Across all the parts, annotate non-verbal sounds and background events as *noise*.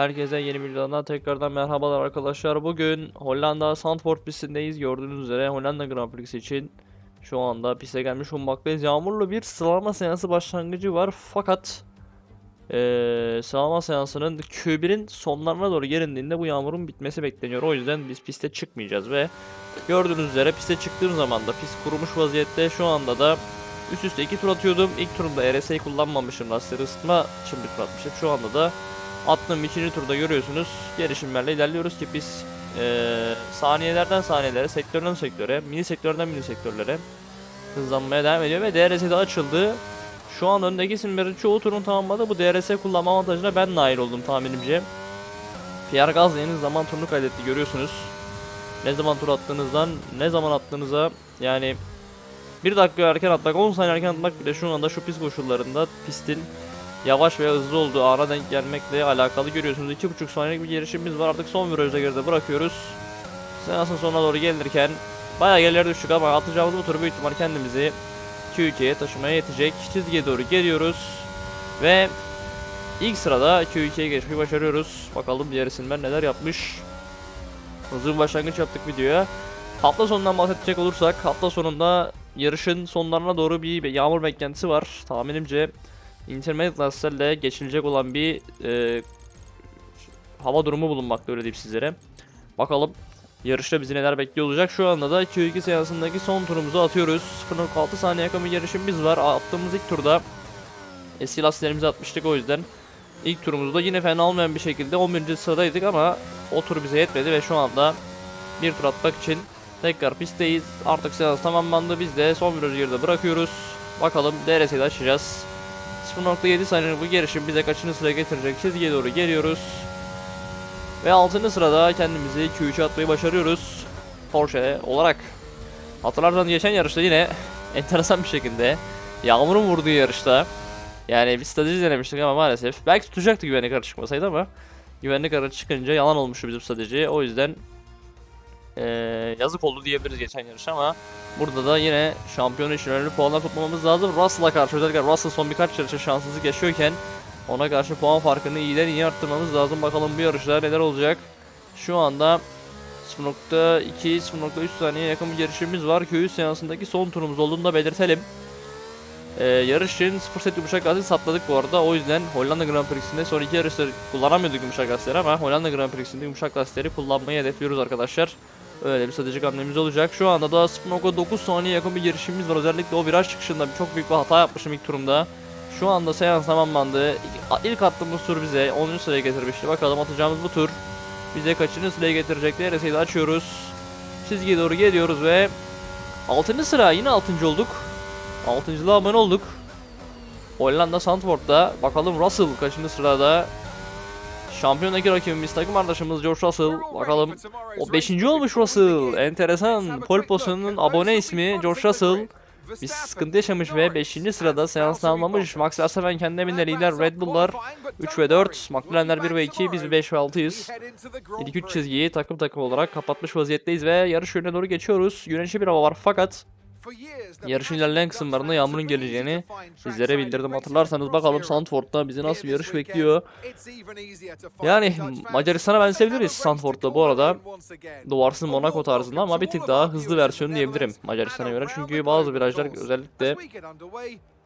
Herkese yeni bir videodan tekrardan merhabalar arkadaşlar. Bugün Hollanda Zandvoort pistindeyiz. Gördüğünüz üzere Hollanda Grand Prix'si için şu anda piste gelmiş bulunmaktayız. Yağmurlu bir sıralama seansı başlangıcı var. Fakat eee sıralama seansının Q1'in sonlarına doğru gelindiğinde bu yağmurun bitmesi bekleniyor. O yüzden biz piste çıkmayacağız ve gördüğünüz üzere piste çıktığım zaman da pist kurumuş vaziyette. Şu anda da üst üste iki tur atıyordum. İlk turumda RSA'yı kullanmamışım. Lastikleri ısıtma için bir atmışım. Şu anda da attığım ikinci turda görüyorsunuz. Gelişimlerle ilerliyoruz ki biz eee, saniyelerden saniyelere, sektörden sektöre, mini sektörden mini sektörlere hızlanmaya devam ediyor ve DRS de açıldı. Şu an öndeki isimlerin çoğu turun tamamladı. Bu DRS kullanma avantajına ben nail oldum tahminimce. Pierre Gasly'nin zaman turunu kaydetti görüyorsunuz. Ne zaman tur attığınızdan ne zaman attığınıza yani 1 dakika erken atmak 10 saniye erken atmak bile şu anda şu pist koşullarında pistin yavaş veya hızlı olduğu ana denk gelmekle alakalı görüyorsunuz. 2,5 saniyelik bir gelişimimiz var artık son virajda geride bırakıyoruz. Seansın sonuna doğru gelirken bayağı gerilere düştük ama atacağımız bu tur büyük ihtimal kendimizi Q2'ye taşımaya yetecek. Çizgiye doğru geliyoruz ve ilk sırada Q2'ye geçmeyi başarıyoruz. Bakalım diğer neler yapmış. Hızlı başlangıç yaptık videoya. Hafta sonundan bahsedecek olursak hafta sonunda yarışın sonlarına doğru bir yağmur beklentisi var. Tahminimce intermediate lastiklerle geçilecek olan bir e, hava durumu bulunmakta öyle diyeyim sizlere. Bakalım yarışta bizi neler bekliyor olacak. Şu anda da Q2 seansındaki son turumuzu atıyoruz. 0.6 saniye yakın bir yarışımız var. Attığımız ilk turda eski lastiklerimizi atmıştık o yüzden. ilk turumuzda yine fena olmayan bir şekilde 11. sıradaydık ama o tur bize yetmedi ve şu anda bir tur atmak için tekrar pistteyiz. Artık seans tamamlandı. Biz de son virajı geride bırakıyoruz. Bakalım DRS'yi de açacağız. 0.7 saniyelik bu gelişim bize kaçıncı sıraya getirecek çizgiye doğru geliyoruz. Ve 6. sırada kendimizi Q3'e atmayı başarıyoruz. Porsche olarak. Hatırlarsanız geçen yarışta yine *laughs* enteresan bir şekilde yağmurun vurduğu yarışta yani bir strateji denemiştik ama maalesef belki tutacaktı güvenlik aracı çıkmasaydı ama güvenlik aracı çıkınca yalan olmuştu bizim strateji. O yüzden eee, yazık oldu diyebiliriz geçen yarış ama Burada da yine şampiyon için önemli puanlar tutmamız lazım. Russell'a karşı özellikle Russell son birkaç yarışta şanssızlık yaşıyorken ona karşı puan farkını iyiden iyi arttırmamız lazım. Bakalım bu yarışta neler olacak. Şu anda 0.2 0.3 saniye yakın bir yarışımız var. Q3 seansındaki son turumuz olduğunu da belirtelim. Ee, yarış için 0 set yumuşak lastik sapladık bu arada. O yüzden Hollanda Grand Prix'sinde son iki yarışta kullanamıyorduk yumuşak lastikleri ama Hollanda Grand Prix'sinde yumuşak lastikleri kullanmayı hedefliyoruz arkadaşlar. Öyle bir stratejik hamlemiz olacak. Şu anda da 0.9 saniye yakın bir girişimimiz var. Özellikle o viraj çıkışında çok büyük bir hata yapmışım ilk turumda. Şu anda seans tamamlandı. İlk- attığımız tur bize 10. sıraya getirmişti. Bakalım atacağımız bu tur bize kaçıncı sıraya getirecek diye de açıyoruz. Çizgiye doğru geliyoruz ve 6. sıra yine 6. olduk. 6. abone olduk. Hollanda Zandvoort'ta bakalım Russell kaçıncı sırada Şampiyondaki rakibimiz takım arkadaşımız George Russell. Bakalım o 5. olmuş Russell. Enteresan. Pole pozisyonunun abone ismi George Russell. Bir sıkıntı yaşamış ve 5. sırada seans tamamlamış. Max Verstappen kendi evinde lider. Red Bull'lar 3 ve 4. McLaren'ler 1 ve 2. Biz 5 ve 6'yız. İlk 3 çizgiyi takım takım olarak kapatmış vaziyetteyiz ve yarış yönüne doğru geçiyoruz. Güneşli bir hava var fakat Yarışın ilerleyen kısımlarında yağmurun geleceğini sizlere bildirdim. Hatırlarsanız bakalım Sandford'da bizi nasıl bir yarış bekliyor. yani Macaristan'a benzeyebiliriz Zandvoort'ta bu arada. Duvarsız Monaco tarzında ama bir tık daha hızlı versiyonu diyebilirim Macaristan'a göre. Çünkü bazı virajlar özellikle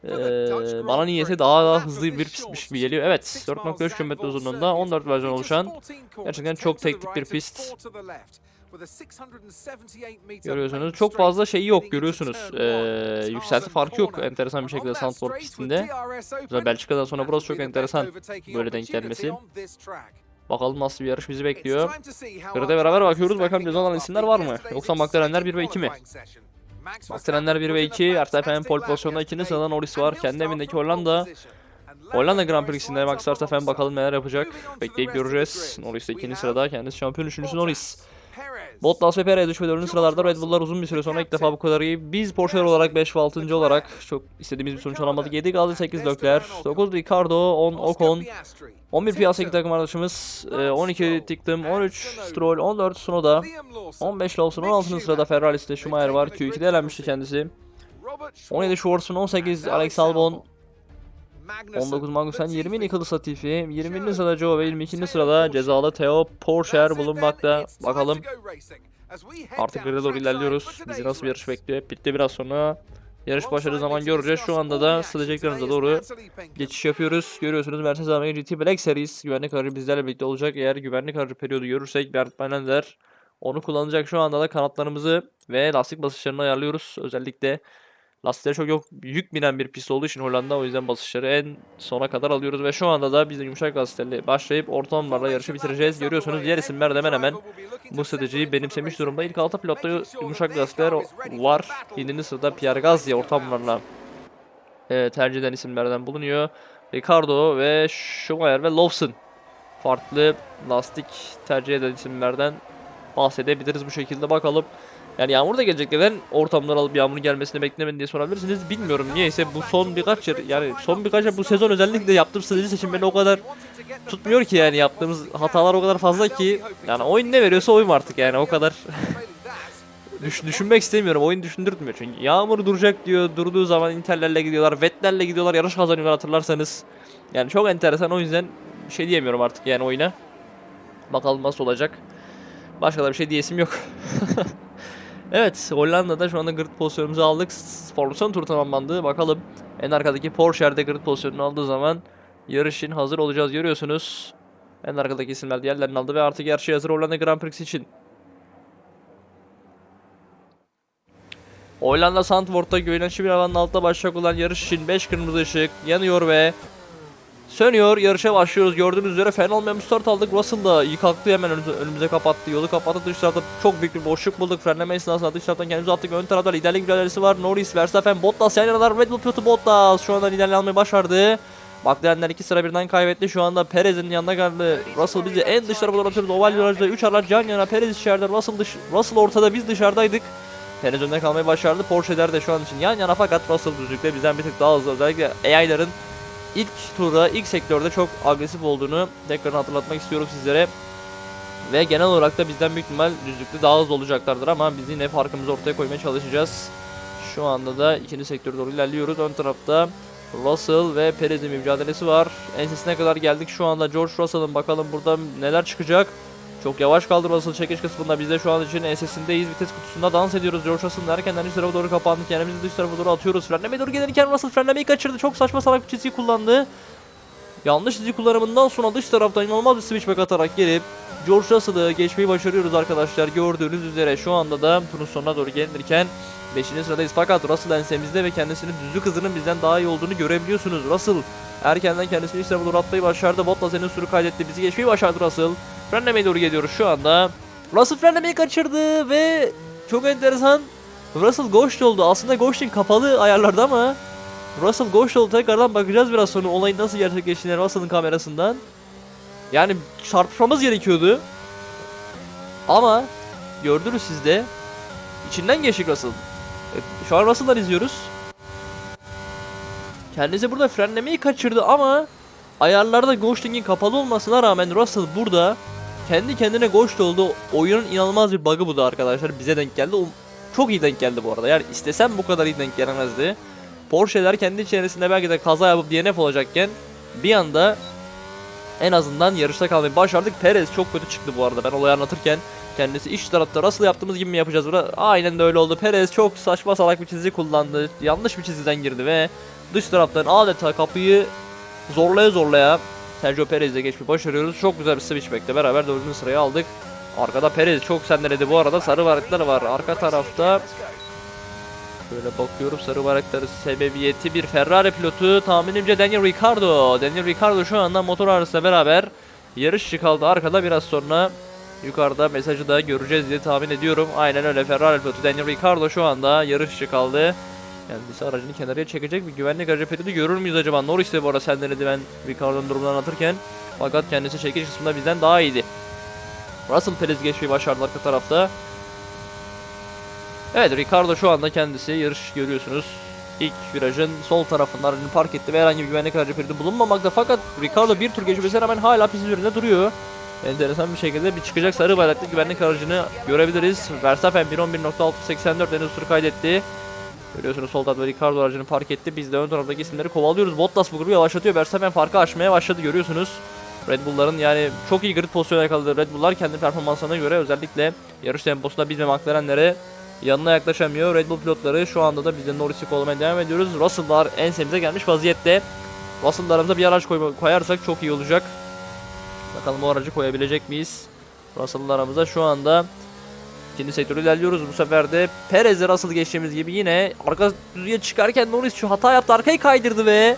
eee bana niyeti daha daha hızlı bir pistmiş gibi geliyor. Evet 4.3 km uzunluğunda 14 versiyon oluşan gerçekten çok teknik bir pist. Görüyorsunuz çok fazla şey yok görüyorsunuz. Eee yükselti farkı yok enteresan bir şekilde Zandvoort pistinde. Belçika'dan sonra burası çok enteresan böyle denk gelmesi. Bakalım nasıl bir yarış bizi bekliyor. Grid'e beraber bakıyoruz bakalım ceza alan isimler var mı? Yoksa McLaren'ler 1 ve 2 mi? McLaren'ler 1 ve 2, Verstappen pole pozisyonda ikinci sırada Norris var. Kendi evindeki Hollanda. Hollanda Grand Prix'sinde Max Verstappen bakalım neler yapacak. Bekleyip göreceğiz. Norris de ikinci sırada. Kendisi şampiyon üçüncüsü Norris. Bottas ve Perez 3 ve 4. sıralarda Red Bull'lar uzun bir süre sonra ilk defa bu kadar iyi. Biz Porsche'ler olarak 5 ve 6. olarak çok istediğimiz bir sonuç alamadık. 7 Gazi 8 Leclerc, 9 Ricardo, 10 Ocon, 11 Piastri takım arkadaşımız, e, 12 Tiktim, 13 Stroll, 14 Tsunoda, 15 Lawson, 16. sırada Ferrari'de Schumacher var. Q2'de elenmişti kendisi. 17 Schwartzman, 18 Alex Albon, 19 Magnussen, 20 Nicholas Latifi, 20. sırada Joe ve 22. sırada cezalı Theo Porcher bulunmakta. Bakalım artık grid'e doğru ilerliyoruz. Bizi nasıl bir yarış bekliyor? Bitti biraz sonra. Yarış başladığı zaman göreceğiz. Şu anda da sılacaklarımıza doğru geçiş yapıyoruz. Görüyorsunuz Mercedes AMG GT Black Series güvenlik aracı bizlerle birlikte olacak. Eğer güvenlik aracı periyodu görürsek Bert Banender onu kullanacak. Şu anda da kanatlarımızı ve lastik basışlarını ayarlıyoruz. Özellikle lastiklere çok yok yük binen bir pist olduğu için Hollanda o yüzden basışları en sona kadar alıyoruz ve şu anda da biz de yumuşak lastiklerle başlayıp ortamlarla yarışı bitireceğiz. Görüyorsunuz diğer isimler de hemen hemen bu stratejiyi benimsemiş durumda. İlk altı pilotta yumuşak lastikler var. 7. sırada Pierre Gasly ortamlarla e, tercih eden isimlerden bulunuyor. Ricardo ve Schumacher ve Lawson farklı lastik tercih eden isimlerden bahsedebiliriz bu şekilde bakalım. Yani yağmur da gelecek neden ortamlar alıp yağmurun gelmesini beklemedi diye sorabilirsiniz. Bilmiyorum niyeyse bu son birkaç yıl yani son birkaç yıl bu sezon özellikle yaptığım strateji seçim beni o kadar tutmuyor ki yani yaptığımız hatalar o kadar fazla ki yani oyun ne veriyorsa oyun artık yani o kadar *laughs* Düş, düşünmek istemiyorum. Oyun düşündürtmüyor çünkü. Yağmur duracak diyor. Durduğu zaman Inter'lerle gidiyorlar. Vettel'le gidiyorlar. Yarış kazanıyorlar hatırlarsanız. Yani çok enteresan o yüzden bir şey diyemiyorum artık yani oyuna. Bakalım nasıl olacak. Başka da bir şey diyesim yok. *laughs* evet Hollanda'da şu anda grid pozisyonumuzu aldık. Formula son tur tamamlandı. Bakalım en arkadaki Porsche'de grid pozisyonunu aldığı zaman yarış için hazır olacağız görüyorsunuz. En arkadaki isimler diğerlerini aldı ve artık yarışa hazır Hollanda Grand Prix için. Hollanda Zandvoort'ta güneşli bir havanın altında başlayacak olan yarış için 5 kırmızı ışık yanıyor ve sönüyor. Yarışa başlıyoruz. Gördüğünüz üzere fena olmayan bir start aldık. Russell da iyi kalktı hemen önümüze, önümüze kapattı. Yolu kapattı. Dış tarafta çok büyük bir boşluk bulduk. Frenleme esnasında dış taraftan kendimizi attık. Ön tarafta liderlik mücadelesi var. Norris, Verstappen, Bottas yan yanalar. Red Bull pilotu Bottas şu anda liderliği almayı başardı. McLaren'ler iki sıra birden kaybetti. Şu anda Perez'in yanına geldi. Russell bizi en dış tarafa doğru atıyoruz. Oval virajda 3 araç yan yana. Perez içeride. Russell, dış, Russell ortada. Biz dışarıdaydık. Perez önde kalmayı başardı. Porsche'ler de şu an için yan yana fakat Russell düzlükte bizden bir tık daha hızlı. Özellikle AI'ların ilk turda, ilk sektörde çok agresif olduğunu tekrar hatırlatmak istiyorum sizlere. Ve genel olarak da bizden büyük ihtimal düzlükte daha hızlı olacaklardır ama biz yine farkımızı ortaya koymaya çalışacağız. Şu anda da ikinci sektöre doğru ilerliyoruz. Ön tarafta Russell ve Perez'in mücadelesi var. Ensesine kadar geldik şu anda George Russell'ın bakalım burada neler çıkacak. Çok yavaş kaldı Russell çekiş kısmında. Biz de şu an için ensesindeyiz. Vites kutusunda dans ediyoruz. George Russell erkenden dış tarafa doğru kapandık. Kendimizi dış tarafa doğru atıyoruz. Frenlemeye doğru gelirken Russell frenlemeyi kaçırdı. Çok saçma salak bir çizgi kullandı. Yanlış çizgi kullanımından sonra dış taraftan inanılmaz bir switchback atarak gelip George Russell'ı geçmeyi başarıyoruz arkadaşlar. Gördüğünüz üzere şu anda da turun sonuna doğru gelirken 5. sıradayız. Fakat Russell ensemizde ve kendisinin düzlük hızının bizden daha iyi olduğunu görebiliyorsunuz. Russell erkenden kendisini iç tarafa doğru atmayı başardı. Bottas en sürü kaydetti. Bizi geçmeyi başardı Russell. Frenlemeye doğru geliyoruz şu anda. Russell frenlemeyi kaçırdı ve çok enteresan. Russell ghost oldu. Aslında ghosting kapalı ayarlarda ama Russell ghost oldu. Tekrardan bakacağız biraz sonra olayın nasıl gerçekleştiğine Russell'ın kamerasından. Yani çarpışmamız gerekiyordu. Ama gördünüz siz de. İçinden geçtik Russell. E, Şu an Russell'dan izliyoruz. Kendisi burada frenlemeyi kaçırdı ama ayarlarda ghosting'in kapalı olmasına rağmen Russell burada kendi kendine ghost oldu. Oyunun inanılmaz bir bug'ı bu da arkadaşlar. Bize denk geldi. Çok iyi denk geldi bu arada. Yani istesem bu kadar iyi denk gelemezdi. Porsche'ler kendi içerisinde belki de kaza yapıp DNF olacakken bir anda en azından yarışta kalmayı başardık. Perez çok kötü çıktı bu arada. Ben olayı anlatırken kendisi iç tarafta Russell yaptığımız gibi mi yapacağız burada? Aynen de öyle oldu. Perez çok saçma salak bir çizgi kullandı. Yanlış bir çizgiden girdi ve dış taraftan adeta kapıyı zorlaya zorlaya Sergio Perez'le geçmeyi başarıyoruz. Çok güzel bir switchback'le beraber dördüncü sırayı aldık. Arkada Perez çok sendeledi bu arada. Sarı varlıklar var. Arka tarafta Böyle bakıyorum sarı varlıkları sebebiyeti bir Ferrari pilotu tahminimce Daniel Ricciardo. Daniel Ricciardo şu anda motor arasıyla beraber yarışçı kaldı arkada biraz sonra yukarıda mesajı da göreceğiz diye tahmin ediyorum. Aynen öyle Ferrari pilotu Daniel Ricciardo şu anda yarışçı kaldı. Kendisi aracını kenarıya çekecek bir güvenlik aracı periyodu görür müyüz acaba? Norris de bu arada sendeledi ben Ricciardo'nun durumunu anlatırken. Fakat kendisi çekiş kısmında bizden daha iyiydi. Russell Perez geçmeyi başardı arka tarafta. Evet Ricardo şu anda kendisi yarış görüyorsunuz. İlk virajın sol tarafında aracını park etti ve herhangi bir güvenlik aracı periyodu bulunmamakta fakat Ricardo bir tur geçmesine rağmen hala pist üzerinde duruyor. Enteresan bir şekilde bir çıkacak sarı bayraklı güvenlik aracını görebiliriz. Verstappen 1.11.684 en hızlı tur kaydetti. Görüyorsunuz sol tarafta Ricardo aracını park etti. Biz de ön taraftaki isimleri kovalıyoruz. Bottas bu grubu yavaşlatıyor. Verstappen farkı aşmaya başladı görüyorsunuz. Red Bull'ların yani çok iyi grid pozisyonu yakaladı. Red Bull'lar kendi performanslarına göre özellikle yarış temposunda biz ve McLaren'lere yanına yaklaşamıyor. Red Bull pilotları şu anda da biz de Norris'i kovalamaya devam ediyoruz. Russell'lar ensemize gelmiş vaziyette. Russell'larımıza bir araç koy- koyarsak çok iyi olacak. Bakalım o aracı koyabilecek miyiz? Russell'larımıza şu anda ikinci sektörü ilerliyoruz. Bu sefer de Perez'e Russell geçtiğimiz gibi yine arka düzlüğe çıkarken Norris şu hata yaptı. Arkayı kaydırdı ve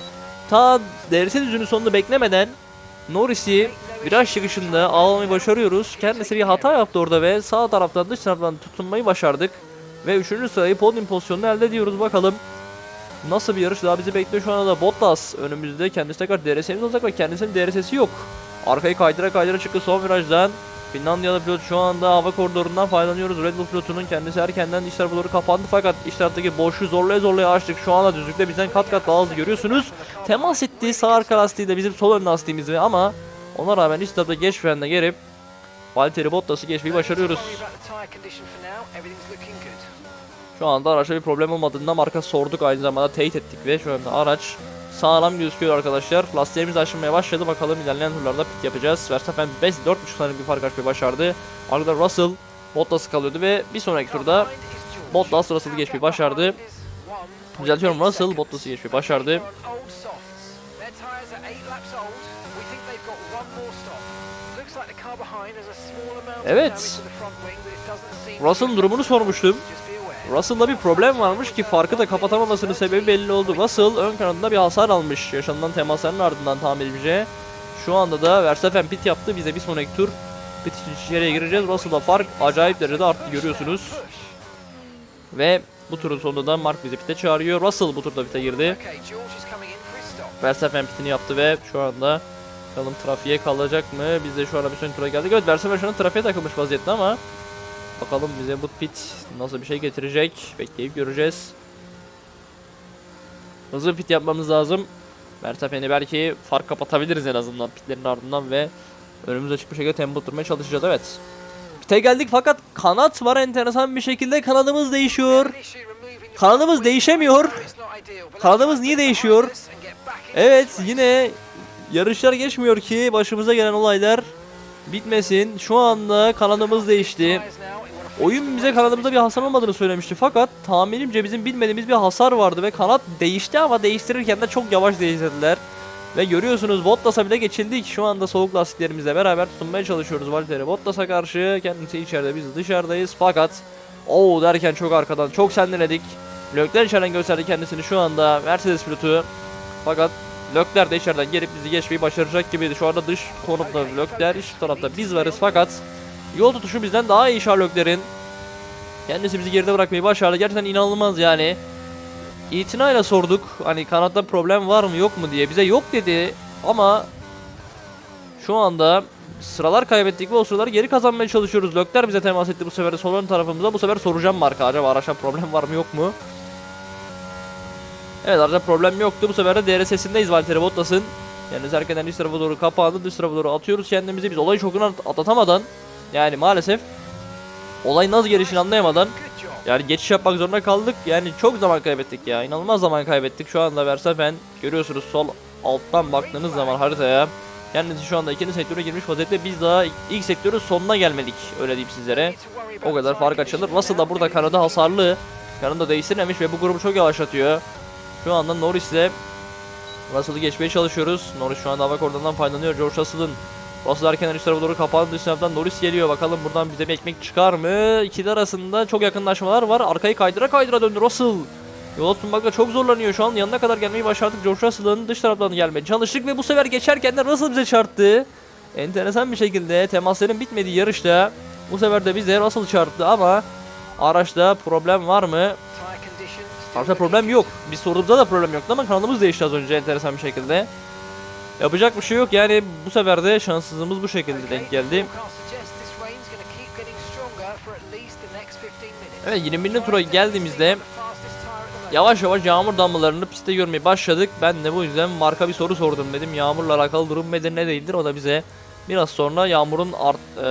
ta DRS düzünün sonunu beklemeden Norris'i viraj çıkışında almayı başarıyoruz. Kendisi bir hata yaptı orada ve sağ taraftan dış taraftan tutunmayı başardık. Ve 3. sırayı podium pozisyonunu elde ediyoruz. Bakalım nasıl bir yarış daha bizi bekliyor şu anda da Bottas önümüzde. Kendisi tekrar DRS'imiz olacak ve kendisinin DRS'si yok. Arkayı kaydıra kaydıra çıktı son virajdan. Finlandiyalı pilot şu anda hava koridorundan faydalanıyoruz. Red Bull pilotunun kendisi erkenden iç tarafa doğru kapandı fakat iç taraftaki boşluğu zorlaya zorlaya açtık. Şu anda düzlükte bizden kat kat daha hızlı görüyorsunuz. Temas ettiği sağ arka lastiği de bizim sol ön lastiğimiz ama ona rağmen iç tarafta geç frende gelip Valtteri Bottas'ı geçmeyi başarıyoruz. Şu anda araçta bir problem olmadığında marka sorduk aynı zamanda teyit ettik ve şu anda araç sağlam gözüküyor arkadaşlar. Lastiklerimiz aşınmaya başladı. Bakalım ilerleyen turlarda pit yapacağız. Verstappen 5 4.5 saniye bir fark açmayı başardı. Arkada Russell Bottas'ı kalıyordu ve bir sonraki turda Bottas Russell'ı geçmeyi başardı. Düzeltiyorum Russell Bottas'ı geçmeyi başardı. Evet. Russell'ın durumunu sormuştum. Russell'da bir problem varmış ki farkı da kapatamamasının sebebi belli oldu. Russell ön kanadında bir hasar almış yaşanılan temasların ardından tahminimce. Şu anda da Verstappen pit yaptı. Biz de bir sonraki tur pit için içeriye gireceğiz. Russell'da fark acayip derecede arttı görüyorsunuz. Ve bu turun sonunda da Mark bizi pite çağırıyor. Russell bu turda pite girdi. Verstappen pitini yaptı ve şu anda bakalım trafiğe kalacak mı? Biz de şu anda bir sonraki tura geldik. Evet Verstappen şu an trafiğe takılmış vaziyette ama bakalım bize bu pit nasıl bir şey getirecek? Bekleyip göreceğiz. Hızlı pit yapmamız lazım. Verstappen'i belki fark kapatabiliriz en azından pitlerin ardından ve önümüze açık bir şekilde tempo tutmaya çalışacağız evet. Pite geldik fakat kanat var enteresan bir şekilde kanadımız değişiyor. Kanadımız değişemiyor. Kanadımız niye değişiyor? Evet yine yarışlar geçmiyor ki başımıza gelen olaylar bitmesin. Şu anda kanadımız değişti. Oyun bize kanadımızda bir hasar olmadığını söylemişti fakat tahminimce bizim bilmediğimiz bir hasar vardı ve kanat değişti ama değiştirirken de çok yavaş değiştirdiler. Ve görüyorsunuz Bottas'a bile geçildik. Şu anda soğuk lastiklerimizle beraber tutunmaya çalışıyoruz Valtteri Bottas'a karşı. Kendisi içeride biz dışarıdayız fakat o derken çok arkadan çok sendiledik. Lökler içeriden gösterdi kendisini şu anda Mercedes pilotu. Fakat Lökler de içeriden gelip bizi geçmeyi başaracak gibiydi. Şu anda dış konumda Lökler, iç tarafta biz varız fakat yol tutuşu bizden daha iyi Sherlock'lerin. Kendisi bizi geride bırakmayı başardı. Gerçekten inanılmaz yani. İtinayla sorduk hani kanatta problem var mı yok mu diye. Bize yok dedi ama şu anda sıralar kaybettik ve o sıraları geri kazanmaya çalışıyoruz. Lökler bize temas etti bu sefer de sol ön tarafımıza. Bu sefer soracağım marka acaba araçta problem var mı yok mu? Evet araçta problem yoktu. Bu sefer de DRS'sindeyiz Valtteri Bottas'ın. Yani erkenden iç tarafa doğru kapandı. Dış tarafa doğru atıyoruz kendimizi. Biz olayı at- atlatamadan yani maalesef olayın nasıl gelişini anlayamadan yani geçiş yapmak zorunda kaldık. Yani çok zaman kaybettik ya. İnanılmaz zaman kaybettik. Şu anda Verstappen görüyorsunuz sol alttan baktığınız zaman haritaya. Kendisi şu anda ikinci sektöre girmiş vaziyette. Biz daha ilk sektörün sonuna gelmedik. Öyle diyeyim sizlere. O kadar fark açılır. Russell da burada kanadı hasarlı. Kanını da değiştirmemiş ve bu grubu çok yavaşlatıyor. Şu anda Norris ile Russell'ı geçmeye çalışıyoruz. Norris şu anda hava koridorundan faydalanıyor. George Russell'ın Russell erken iç tarafa doğru kapandı. Dış taraftan Norris geliyor. Bakalım buradan bize bir ekmek çıkar mı? İkili arasında çok yakınlaşmalar var. Arkayı kaydıra kaydıra döndü Russell. Yola tutunmakta çok zorlanıyor. Şu an yanına kadar gelmeyi başardık. George Russell'ın dış taraftan gelmeye çalıştık ve bu sefer geçerken de Russell bize çarptı. Enteresan bir şekilde temasların bitmediği yarışta bu sefer de bize Russell çarptı ama araçta problem var mı? Araçta problem yok. Biz sorduğumuzda da problem yoktu ama kanalımız değişti az önce enteresan bir şekilde. Yapacak bir şey yok yani bu sefer de şanssızlığımız bu şekilde denk geldi. Evet 21. tura geldiğimizde yavaş yavaş yağmur damlalarını pistte görmeye başladık. Ben de bu yüzden marka bir soru sordum dedim. Yağmurla alakalı durum nedir ne değildir o da bize biraz sonra yağmurun art, e,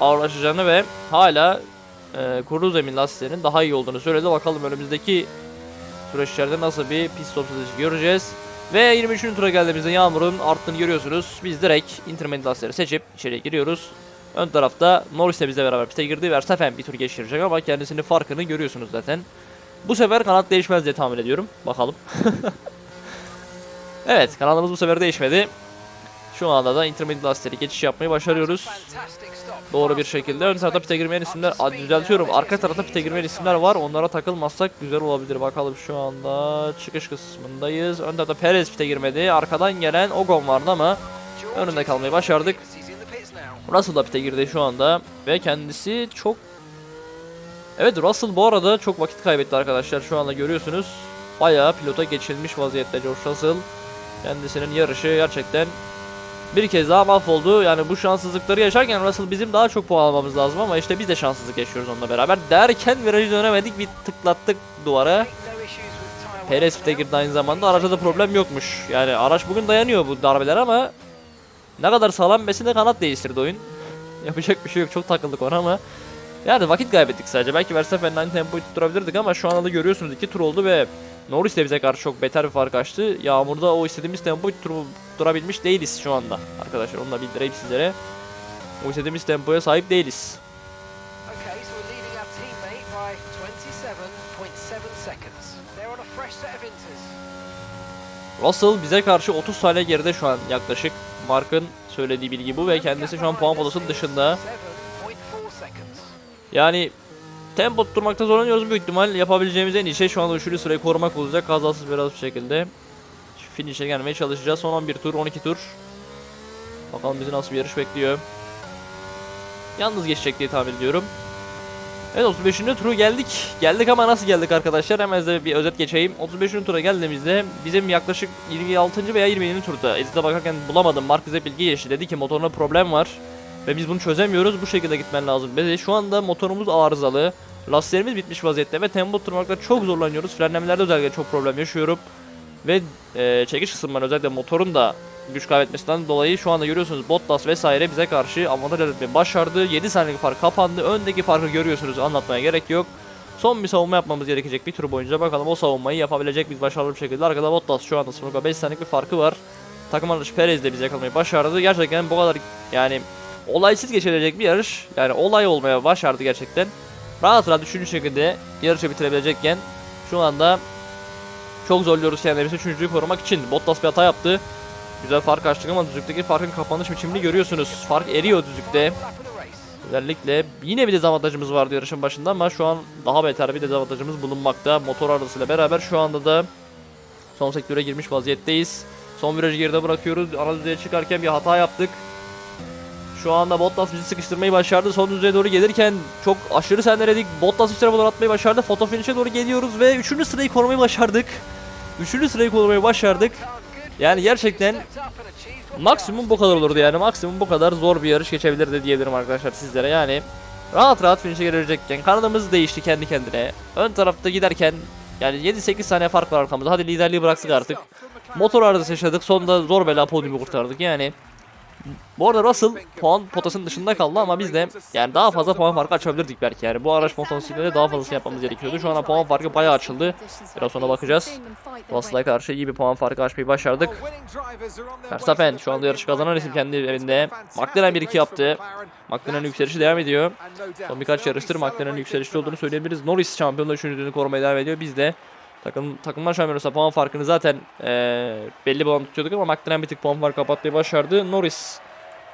ağırlaşacağını ve hala e, kuru zemin lastiklerinin daha iyi olduğunu söyledi. Bakalım önümüzdeki süreçlerde nasıl bir pit stop göreceğiz. Ve 23. tura geldiğimizde Yağmur'un arttığını görüyorsunuz. Biz direkt intermediate seçip içeriye giriyoruz. Ön tarafta Norris de bizle beraber pite girdi. Verstappen bir tur geçirecek ama kendisinin farkını görüyorsunuz zaten. Bu sefer kanat değişmez diye tahmin ediyorum. Bakalım. *laughs* evet kanalımız bu sefer değişmedi. Şu anda da intermediate lastikleri geçiş yapmayı başarıyoruz. Doğru bir şekilde. Ön tarafta pite girmeyen isimler düzeltiyorum. Arka tarafta pite girmeyen isimler var. Onlara takılmazsak güzel olabilir. Bakalım şu anda çıkış kısmındayız. Ön tarafta Perez pite girmedi. Arkadan gelen Ogon vardı ama önünde kalmayı başardık. Russell da pite girdi şu anda ve kendisi çok Evet Russell bu arada çok vakit kaybetti arkadaşlar. Şu anda görüyorsunuz. Bayağı pilota geçilmiş vaziyette George Russell. Kendisinin yarışı gerçekten bir kez daha mahvoldu. Yani bu şanssızlıkları yaşarken Russell bizim daha çok puan almamız lazım ama işte biz de şanssızlık yaşıyoruz onunla beraber. Derken virajı dönemedik bir tıklattık duvara. Perez pite girdi aynı zamanda araçta da problem yokmuş. Yani araç bugün dayanıyor bu darbeler ama ne kadar sağlam besin de kanat değiştirdi oyun. *laughs* Yapacak bir şey yok çok takıldık ona ama yani vakit kaybettik sadece. Belki Verstappen'le aynı tempoyu tutturabilirdik ama şu anda da görüyorsunuz iki tur oldu ve Norris de bize karşı çok beter bir fark açtı. Yağmur'da o istediğimiz tempoyu tutturabilmiş değiliz şu anda. Arkadaşlar onu da bildireyim sizlere. O istediğimiz tempoya sahip değiliz. Okay, so we're leading our teammate by 27.7 seconds. They're on a fresh set of inters. Russell bize karşı 30 saniye geride şu an yaklaşık. Mark'ın söylediği bilgi bu ve kendisi şu an puan potasının dışında. 7.4 seconds. Yani tempo tutturmakta zorlanıyoruz büyük ihtimal. Yapabileceğimiz en iyi şey şu anda üçlü sırayı korumak olacak. Kazasız biraz bir şekilde. Finish'e gelmeye çalışacağız. Son 11 tur, 12 tur. Bakalım bizi nasıl bir yarış bekliyor. Yalnız geçecek diye tahmin ediyorum. Evet 35. turu geldik. Geldik ama nasıl geldik arkadaşlar? Hemen size bir özet geçeyim. 35. tura geldiğimizde bizim yaklaşık 26. veya 27. turda edite bakarken bulamadım. Mark bize bilgi geçti. Dedi ki motorunda problem var. Ve biz bunu çözemiyoruz. Bu şekilde gitmen lazım. Ve şu anda motorumuz arızalı. Lastiklerimiz bitmiş vaziyette ve tempo tutturmakta çok zorlanıyoruz. Frenlemelerde özellikle çok problem yaşıyorum. Ve e, çekiş kısmından özellikle motorun da güç kaybetmesinden dolayı şu anda görüyorsunuz Bottas vesaire bize karşı avantaj elde etmeyi başardı. 7 saniyelik fark kapandı. Öndeki farkı görüyorsunuz. Anlatmaya gerek yok. Son bir savunma yapmamız gerekecek bir tur boyunca. Bakalım o savunmayı yapabilecek biz başarılı bir şekilde. Arkada Bottas şu anda 0.5 saniyelik bir farkı var. Takım arkadaşı Perez de bize yakalamayı başardı. Gerçekten bu kadar yani olaysız geçilecek bir yarış. Yani olay olmaya başardı gerçekten. Rahat rahat üçüncü şekilde yarışı bitirebilecekken şu anda çok zorluyoruz kendimizi üçüncüyü korumak için. Bottas bir hata yaptı. Güzel fark açtık ama düzlükteki farkın kapanış biçimini görüyorsunuz. Fark eriyor düzlükte. Özellikle yine bir dezavantajımız vardı yarışın başında ama şu an daha beter bir dezavantajımız bulunmakta. Motor arızasıyla beraber şu anda da son sektöre girmiş vaziyetteyiz. Son virajı geride bırakıyoruz. Ana çıkarken bir hata yaptık. Şu anda Bottas bizi sıkıştırmayı başardı. Son düzeye doğru gelirken çok aşırı senleredik. Bottas üst tarafa doğru atmayı başardı. Foto finish'e doğru geliyoruz ve 3. sırayı korumayı başardık. 3. sırayı korumayı başardık. Yani gerçekten maksimum bu kadar olurdu yani. Maksimum bu kadar zor bir yarış geçebilirdi diyebilirim arkadaşlar sizlere. Yani rahat rahat finish'e gelecekken kanadımız değişti kendi kendine. Ön tarafta giderken yani 7-8 saniye fark var arkamızda. Hadi liderliği bıraktık artık. Motor arızası yaşadık. Sonunda zor bela podyumu kurtardık. Yani bu arada Russell puan potasının dışında kaldı ama biz de yani daha fazla puan farkı açabilirdik belki yani. Bu araç potansiyeliyle daha fazlasını yapmamız gerekiyordu. Şu anda puan farkı bayağı açıldı. Biraz sonra bakacağız. Russell'a karşı iyi bir puan farkı açmayı başardık. Verstappen şu anda yarışı kazanan isim kendi evinde. McLaren 1-2 yaptı. McLaren'in yükselişi devam ediyor. Son birkaç yarıştır McLaren'in yükselişte olduğunu söyleyebiliriz. Norris şampiyonluğu üçüncülüğünü korumaya devam ediyor. Biz de takım takımlar şampiyonası puan farkını zaten eee, belli bir tutuyorduk ama McLaren bir tık puan farkı kapatmayı başardı. Norris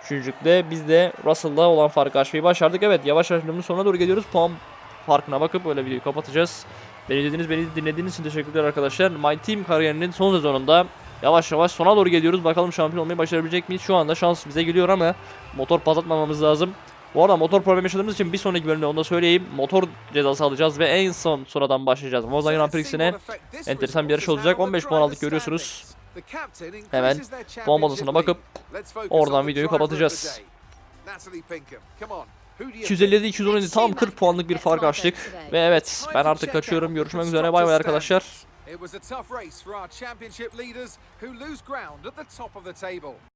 üçüncülükte biz de Russell'la olan farkı aşmayı başardık. Evet yavaş yavaş bölümün sonuna doğru geliyoruz. Puan farkına bakıp öyle videoyu kapatacağız. Beni izlediğiniz, beni dinlediğiniz için teşekkürler arkadaşlar. My Team kariyerinin son sezonunda yavaş yavaş sona doğru geliyoruz. Bakalım şampiyon olmayı başarabilecek miyiz? Şu anda şans bize geliyor ama motor patlatmamamız lazım. Bu arada motor problemi yaşadığımız için bir sonraki bölümde onu da söyleyeyim. Motor cezası alacağız ve en son sıradan başlayacağız. Moza Grand Prix'sine enteresan bir yarış olacak. 15 puan aldık görüyorsunuz. Hemen puan bonusuna bakıp oradan videoyu kapatacağız. 257 217 tam 40 puanlık bir fark açtık. Ve evet ben artık kaçıyorum. Görüşmek üzere. Bay bay arkadaşlar. It was a tough race for our championship leaders who lose ground at the top of the table.